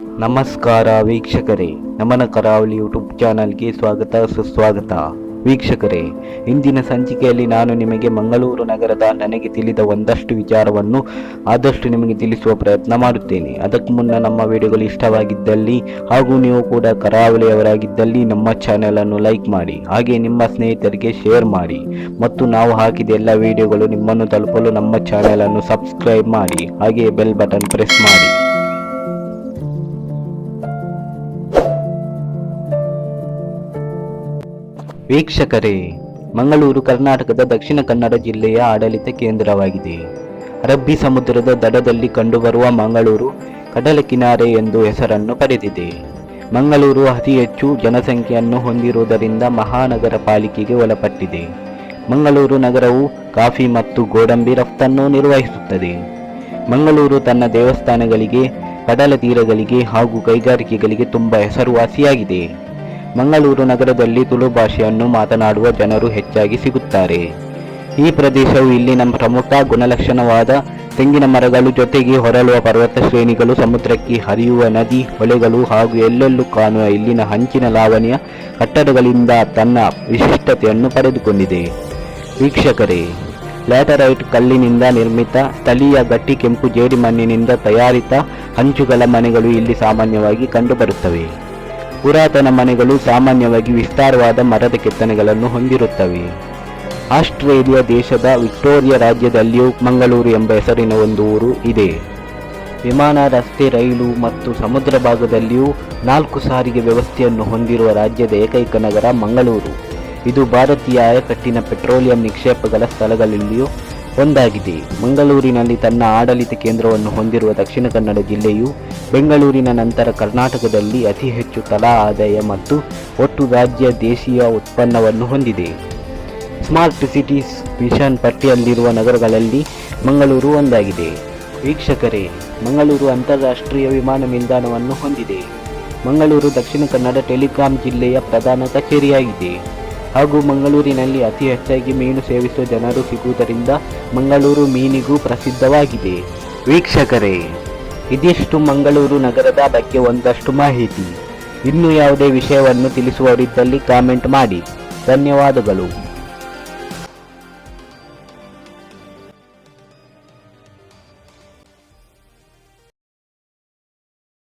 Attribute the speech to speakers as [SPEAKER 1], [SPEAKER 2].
[SPEAKER 1] ನಮಸ್ಕಾರ ವೀಕ್ಷಕರೇ, ನಮನ ಕರಾವಳಿ ಯೂಟ್ಯೂಬ್ ಚಾನಲ್ಗೆ ಸ್ವಾಗತ, ಸುಸ್ವಾಗತ. ವೀಕ್ಷಕರೇ, ಇಂದಿನ ಸಂಚಿಕೆಯಲ್ಲಿ ನಾನು ನಿಮಗೆ ಮಂಗಳೂರು ನಗರದ ನನಗೆ ತಿಳಿದ ಒಂದಷ್ಟು ವಿಚಾರವನ್ನು ಆದಷ್ಟು ನಿಮಗೆ ತಿಳಿಸುವ ಪ್ರಯತ್ನ ಮಾಡುತ್ತೇನೆ. ಅದಕ್ಕೂ ಮುನ್ನ ನಮ್ಮ ವಿಡಿಯೋಗಳು ಇಷ್ಟವಾಗಿದ್ದಲ್ಲಿ ಹಾಗೂ ನೀವು ಕೂಡ ಕರಾವಳಿಯವರಾಗಿದ್ದಲ್ಲಿ ನಮ್ಮ ಚಾನೆಲನ್ನು ಲೈಕ್ ಮಾಡಿ, ಹಾಗೆ ನಿಮ್ಮ ಸ್ನೇಹಿತರಿಗೆ ಶೇರ್ ಮಾಡಿ ಮತ್ತು ನಾವು ಹಾಕಿದ ಎಲ್ಲ ವಿಡಿಯೋಗಳು ನಿಮ್ಮನ್ನು ತಲುಪಲು ನಮ್ಮ ಚಾನೆಲನ್ನು ಸಬ್ಸ್ಕ್ರೈಬ್ ಮಾಡಿ ಹಾಗೆ ಬೆಲ್ ಬಟನ್ ಪ್ರೆಸ್ ಮಾಡಿ. ವೀಕ್ಷಕರೇ, ಮಂಗಳೂರು, ಕರ್ನಾಟಕದ ದಕ್ಷಿಣ ಕನ್ನಡ ಜಿಲ್ಲೆಯ ಆಡಳಿತ ಕೇಂದ್ರವಾಗಿದೆ. ಅರಬ್ಬಿ ಸಮುದ್ರದ ದಡದಲ್ಲಿ ಕಂಡುಬರುವ ಮಂಗಳೂರು ಕಡಲ ಕಿನಾರೆ ಎಂದು ಹೆಸರನ್ನು ಪಡೆದಿದೆ. ಮಂಗಳೂರು ಅತಿ ಹೆಚ್ಚು ಜನಸಂಖ್ಯೆಯನ್ನು ಹೊಂದಿರುವುದರಿಂದ ಮಹಾನಗರ ಪಾಲಿಕೆಗೆ ಒಳಪಟ್ಟಿದೆ. ಮಂಗಳೂರು ನಗರವು ಕಾಫಿ ಮತ್ತು ಗೋಡಂಬಿ ರಫ್ತನ್ನು ನಿರ್ವಹಿಸುತ್ತದೆ. ಮಂಗಳೂರು ತನ್ನ ದೇವಸ್ಥಾನಗಳಿಗೆ, ಕಡಲ ತೀರಗಳಿಗೆ ಹಾಗೂ ಕೈಗಾರಿಕೆಗಳಿಗೆ ತುಂಬ ಹೆಸರುವಾಸಿಯಾಗಿದೆ. ಮಂಗಳೂರು ನಗರದಲ್ಲಿ ತುಳು ಭಾಷೆಯನ್ನು ಮಾತನಾಡುವ ಜನರು ಹೆಚ್ಚಾಗಿ ಸಿಗುತ್ತಾರೆ. ಈ ಪ್ರದೇಶವು ಇಲ್ಲಿನ ಪ್ರಮುಖ ಗುಣಲಕ್ಷಣವಾದ ತೆಂಗಿನ ಮರಗಳು ಜೊತೆಗೆ ಹೊರಳುವ ಪರ್ವತ ಶ್ರೇಣಿಗಳು, ಸಮುದ್ರಕ್ಕೆ ಹರಿಯುವ ನದಿ, ಹೊಳೆಗಳು ಹಾಗೂ ಎಲ್ಲೆಲ್ಲೂ ಕಾಣುವ ಇಲ್ಲಿನ ಹಂಚಿನ ಲಾವಣ್ಯ ಕಟ್ಟಡಗಳಿಂದ ತನ್ನ ವಿಶಿಷ್ಟತೆಯನ್ನು ಪಡೆದುಕೊಂಡಿದೆ. ವೀಕ್ಷಕರೇ, ಲ್ಯಾಟರೈಟ್ ಕಲ್ಲಿನಿಂದ ನಿರ್ಮಿತ ಸ್ಥಳೀಯ ಗಟ್ಟಿ ಕೆಂಪು ಜೇಡಿಮಣ್ಣಿನಿಂದ ತಯಾರಿತ ಹಂಚುಗಳ ಮನೆಗಳು ಇಲ್ಲಿ ಸಾಮಾನ್ಯವಾಗಿ ಕಂಡುಬರುತ್ತವೆ. ಪುರಾತನ ಮನೆಗಳು ಸಾಮಾನ್ಯವಾಗಿ ವಿಸ್ತಾರವಾದ ಮರದ ಕೆತ್ತನೆಗಳನ್ನು ಹೊಂದಿರುತ್ತವೆ. ಆಸ್ಟ್ರೇಲಿಯಾ ದೇಶದ ವಿಕ್ಟೋರಿಯಾ ರಾಜ್ಯದಲ್ಲಿಯೂ ಮಂಗಳೂರು ಎಂಬ ಹೆಸರಿನ ಒಂದು ಊರು ಇದೆ. ವಿಮಾನ, ರಸ್ತೆ, ರೈಲು ಮತ್ತು ಸಮುದ್ರ ಭಾಗದಲ್ಲಿಯೂ ನಾಲ್ಕು ಸಾರಿಗೆ ವ್ಯವಸ್ಥೆಯನ್ನು ಹೊಂದಿರುವ ರಾಜ್ಯದ ಏಕೈಕ ನಗರ ಮಂಗಳೂರು. ಇದು ಭಾರತೀಯ ಆಯಕಟ್ಟಿನ ಪೆಟ್ರೋಲಿಯಂ ನಿಕ್ಷೇಪಗಳ ಸ್ಥಳಗಳಲ್ಲಿಯೂ ಒಂದಾಗಿದೆ. ಮಂಗಳೂರಿನಲ್ಲಿ ತನ್ನ ಆಡಳಿತ ಕೇಂದ್ರವನ್ನು ಹೊಂದಿರುವ ದಕ್ಷಿಣ ಕನ್ನಡ ಜಿಲ್ಲೆಯು ಬೆಂಗಳೂರಿನ ನಂತರ ಕರ್ನಾಟಕದಲ್ಲಿ ಅತಿ ಹೆಚ್ಚು ತಲಾ ಆದಾಯ ಮತ್ತು ಒಟ್ಟು ರಾಜ್ಯ ದೇಶೀಯ ಉತ್ಪನ್ನವನ್ನು ಹೊಂದಿದೆ. ಸ್ಮಾರ್ಟ್ ಸಿಟೀಸ್ ಮಿಷನ್ ಪಟ್ಟಿಯಲ್ಲಿರುವ ನಗರಗಳಲ್ಲಿ ಮಂಗಳೂರು ಒಂದಾಗಿದೆ. ವೀಕ್ಷಕರೇ, ಮಂಗಳೂರು ಅಂತಾರಾಷ್ಟ್ರೀಯ ವಿಮಾನ ನಿಲ್ದಾಣವನ್ನು ಹೊಂದಿದೆ. ಮಂಗಳೂರು ದಕ್ಷಿಣ ಕನ್ನಡ ಟೆಲಿಕಾಂ ಜಿಲ್ಲೆಯ ಪ್ರಧಾನ ಕಚೇರಿಯಾಗಿದೆ. ಹಾಗೂ ಮಂಗಳೂರಿನಲ್ಲಿ ಅತಿ ಹೆಚ್ಚಾಗಿ ಮೀನು ಸೇವಿಸುವ ಜನರು ಸಿಗುವುದರಿಂದ ಮಂಗಳೂರು ಮೀನಿಗೂ ಪ್ರಸಿದ್ಧವಾಗಿದೆ. ವೀಕ್ಷಕರೇ, ಇದಿಷ್ಟು ಮಂಗಳೂರು ನಗರದ ಬಗ್ಗೆ ಒಂದಷ್ಟು ಮಾಹಿತಿ. ಇನ್ನು ಯಾವುದೇ ವಿಷಯವನ್ನು ತಿಳಿಸುವವರಿದ್ದಲ್ಲಿ ಕಾಮೆಂಟ್ ಮಾಡಿ. ಧನ್ಯವಾದಗಳು.